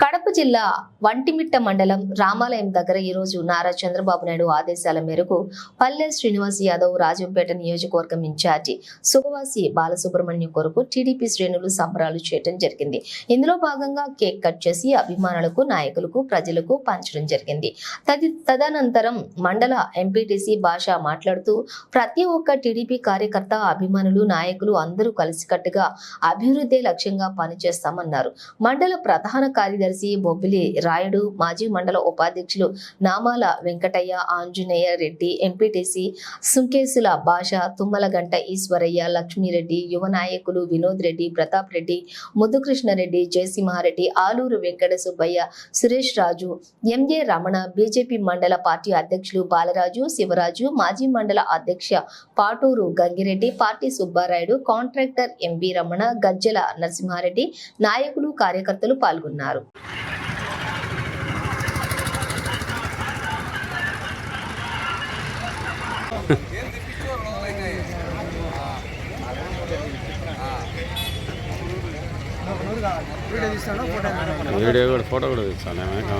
కడప జిల్లా వంటిమిట్ట మండలం రామాలయం దగ్గర ఈరోజు నారా చంద్రబాబు నాయుడు ఆదేశాల మేరకు పల్లె శ్రీనివాస్ యాదవ్ రాజంపేట నియోజకవర్గం ఇన్ఛార్జి సుఖవాసి బాలసుబ్రహ్మణ్యం కొరకు టీడీపీ శ్రేణులు సంబరాలు చేయడం జరిగింది. ఇందులో భాగంగా కేక్ కట్ చేసి అభిమానులకు నాయకులకు ప్రజలకు పంచడం జరిగింది. తది తదనంతరం మండల ఎంపీటీసీ భాష మాట్లాడుతూ ప్రతి ఒక్క టీడీపీ కార్యకర్త అభిమానులు నాయకులు అందరూ కలిసికట్టుగా అభివృద్ధి లక్ష్యంగా పనిచేస్తామన్నారు. మండల ప్రధాన కార్యదర్శి బొబ్బిలి రాయుడు మాజీ మండల ఉపాధ్యక్షులు నామాల వెంకటయ్య ఆంజనేయ రెడ్డి ఎంపీటీసీ సుంకేసుల భాష తుమ్మలగంట ఈశ్వరయ్య లక్ష్మీరెడ్డి యువ నాయకులు వినోద్ రెడ్డి ప్రతాప్ రెడ్డి ముద్దుకృష్ణారెడ్డి జయసింహారెడ్డి ఆలూరు వెంకట సుబ్బయ్య సురేష్ రాజు ఎంఏ రమణ బీజేపీ మండల పార్టీ అధ్యక్షులు బాలరాజు శివరాజు మాజీ మండల అధ్యక్ష Paturu Gangi Reddy party Subbarayudu contractor MV Ramana Gajjala Narasimha Reddy నాయకులు కార్యకర్తలు పాల్గొన్నారు. వీడియో కూడా ఫోటో కూడా తీస్తాను. ఏమైనా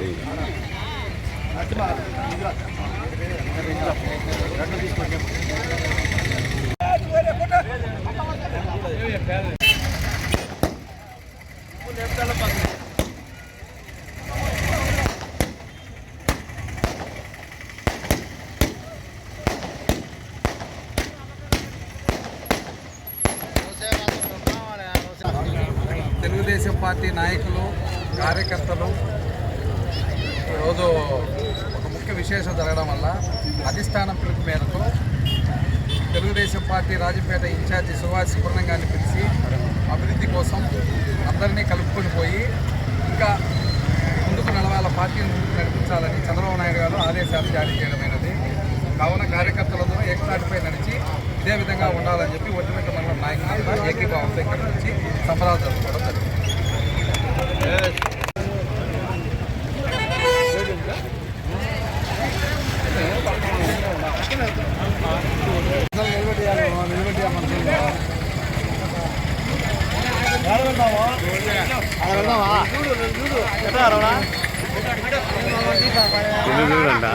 తెలుగుదేశం పార్టీ నాయకులు కార్యకర్తలు ఈరోజు ఒక ముఖ్య విశేషం జరగడం వల్ల అధిష్టానం పిలుపు మేరకు Telugu Desam party Rajampet in charge Subhash Subrahmanyam గారిని పిలిచి అందరినీ కలుపుకొని పోయి ఇంకా ముందుకు నడవాల పార్టీని ముందుకు నడిపించాలని చంద్రబాబు నాయుడు గారు ఆదేశాలు జారీ చేయడమైనది. కావున కార్యకర్తలందరూ ఏకతాటిపై నడిచి ఇదే విధంగా ఉండాలని చెప్పి ఒంటిమిట్ట మండలం నాయకులంతా ఏకీభావంతో ఇక్కడ నుంచి సంబరాలు జరుపుకోవడం జరిగింది ఇది చూడండి